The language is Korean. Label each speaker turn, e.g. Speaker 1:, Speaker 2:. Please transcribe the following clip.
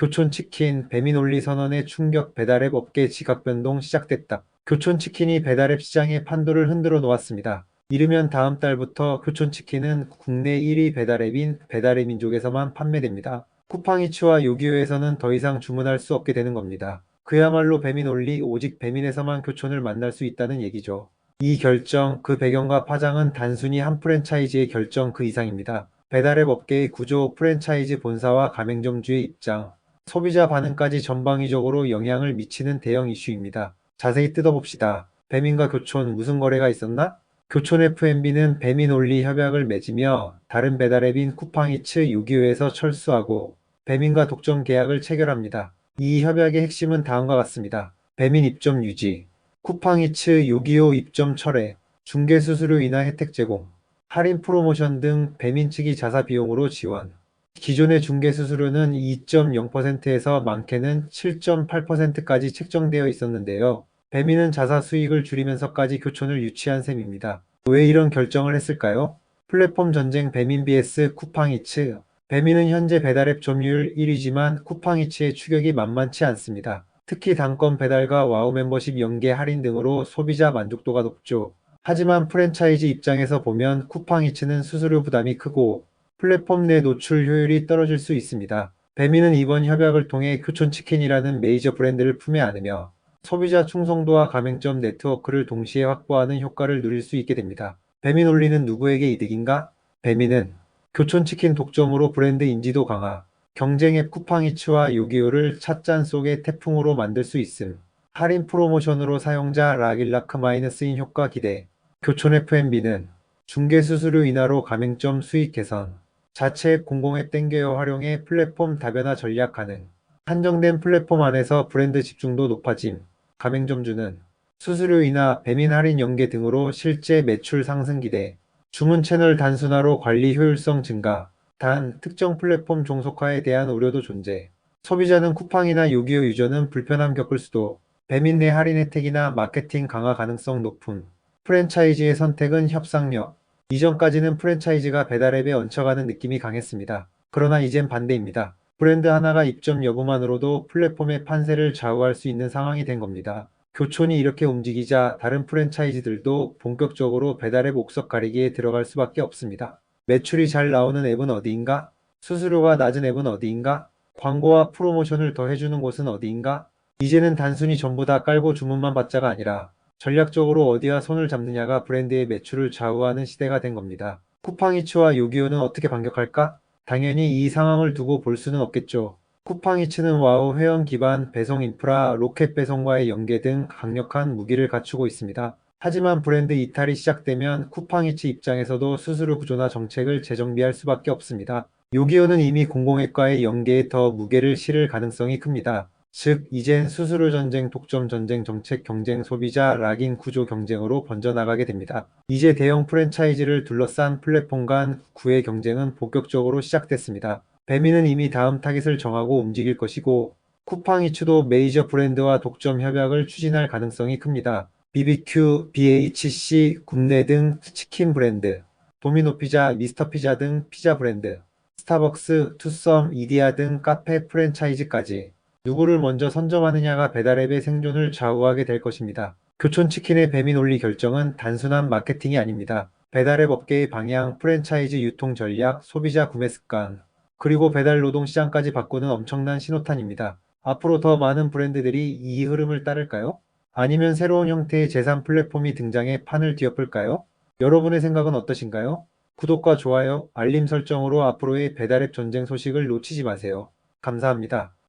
Speaker 1: 교촌치킨 배민올리 선언의 충격 배달앱 업계 지각 변동 시작됐다. 교촌치킨이 배달앱 시장의 판도를 흔들어 놓았습니다. 이르면 다음 달부터 교촌치킨은 국내 1위 배달앱인 배달의 민족에서만 판매됩니다. 쿠팡이츠와 요기요에서는 더 이상 주문할 수 없게 되는 겁니다. 그야말로 배민 올리 오직 배민에서만 교촌을 만날 수 있다는 얘기죠. 이 결정, 그 배경과 파장은 단순히 한 프랜차이즈의 결정 그 이상입니다. 배달앱 업계의 구조, 프랜차이즈 본사와 가맹점주의 입장, 소비자 반응까지 전방위적으로 영향을 미치는 대형 이슈입니다. 자세히 뜯어봅시다. 배민과 교촌 무슨 거래가 있었나? 교촌 F&B는 배민 올리 협약을 맺으며 다른 배달앱인 쿠팡이츠 요기요에서 철수하고 배민과 독점 계약을 체결합니다. 이 협약의 핵심은 다음과 같습니다. 배민 입점 유지, 쿠팡이츠 요기요 입점 철회, 중개 수수료 인하 혜택 제공, 할인 프로모션 등 배민 측이 자사 비용으로 지원. 기존의 중개 수수료는 2.0%에서 많게는 7.8%까지 책정되어 있었는데요. 배민은 자사 수익을 줄이면서까지 교촌을 유치한 셈입니다. 왜 이런 결정을 했을까요? 플랫폼 전쟁 배민 vs 쿠팡이츠. 배민은 현재 배달앱 점유율 1위지만 쿠팡이츠의 추격이 만만치 않습니다. 특히 단건 배달과 와우 멤버십 연계 할인 등으로 소비자 만족도가 높죠. 하지만 프랜차이즈 입장에서 보면 쿠팡이츠는 수수료 부담이 크고 플랫폼 내 노출 효율이 떨어질 수 있습니다. 배민은 이번 협약을 통해 교촌치킨이라는 메이저 브랜드를 품에 안으며 소비자 충성도와 가맹점 네트워크를 동시에 확보하는 효과를 누릴 수 있게 됩니다. 배민 올리는 누구에게 이득인가? 배민은 교촌치킨 독점으로 브랜드 인지도 강화, 경쟁 앱 쿠팡이츠와 요기요를 찻잔 속의 태풍으로 만들 수 있음, 할인 프로모션으로 사용자 락일라크 마이너스인 효과 기대, 교촌 F&B는 중개 수수료 인하로 가맹점 수익 개선, 자체 앱 공공앱 땡겨요 활용해 플랫폼 다변화 전략 가능, 한정된 플랫폼 안에서 브랜드 집중도 높아짐, 가맹점주는 수수료 인하, 배민 할인 연계 등으로 실제 매출 상승 기대, 주문 채널 단순화로 관리 효율성 증가, 단 특정 플랫폼 종속화에 대한 우려도 존재. 소비자는 쿠팡이나 요기요 유저는 불편함 겪을 수도, 배민 내 할인 혜택이나 마케팅 강화 가능성 높음. 프랜차이즈의 선택은 협상력. 이전까지는 프랜차이즈가 배달앱에 얹혀가는 느낌이 강했습니다. 그러나 이젠 반대입니다. 브랜드 하나가 입점 여부만으로도 플랫폼의 판세를 좌우할 수 있는 상황이 된 겁니다. 교촌이 이렇게 움직이자 다른 프랜차이즈들도 본격적으로 배달앱 옥석 가리기에 들어갈 수밖에 없습니다. 매출이 잘 나오는 앱은 어디인가? 수수료가 낮은 앱은 어디인가? 광고와 프로모션을 더 해주는 곳은 어디인가? 이제는 단순히 전부 다 깔고 주문만 받자가 아니라 전략적으로 어디와 손을 잡느냐가 브랜드의 매출을 좌우하는 시대가 된 겁니다. 쿠팡이츠와 요기요는 어떻게 반격할까? 당연히 이 상황을 두고 볼 수는 없겠죠. 쿠팡이츠는 와우 회원 기반 배송 인프라, 로켓 배송과의 연계 등 강력한 무기를 갖추고 있습니다. 하지만 브랜드 이탈이 시작되면 쿠팡이츠 입장에서도 수수료 구조나 정책을 재정비할 수밖에 없습니다. 요기요는 이미 공공앱과의 연계에 더 무게를 실을 가능성이 큽니다. 즉, 이젠 수수료 전쟁, 독점 전쟁, 정책 경쟁, 소비자 락인 구조 경쟁으로 번져나가게 됩니다. 이제 대형 프랜차이즈를 둘러싼 플랫폼 간 구의 경쟁은 본격적으로 시작됐습니다. 배민은 이미 다음 타깃을 정하고 움직일 것이고, 쿠팡이츠도 메이저 브랜드와 독점 협약을 추진할 가능성이 큽니다. BBQ, BHC, 국내 등 치킨 브랜드, 도미노 피자, 미스터 피자 등 피자 브랜드, 스타벅스, 투썸, 이디야 등 카페 프랜차이즈까지 누구를 먼저 선점하느냐가 배달앱의 생존을 좌우하게 될 것입니다. 교촌치킨의 배민 올리 결정은 단순한 마케팅이 아닙니다. 배달앱 업계의 방향, 프랜차이즈 유통 전략, 소비자 구매 습관, 그리고 배달 노동 시장까지 바꾸는 엄청난 신호탄입니다. 앞으로 더 많은 브랜드들이 이 흐름을 따를까요? 아니면 새로운 형태의 재산 플랫폼이 등장해 판을 뒤엎을까요? 여러분의 생각은 어떠신가요? 구독과 좋아요, 알림 설정으로 앞으로의 배달앱 전쟁 소식을 놓치지 마세요. 감사합니다.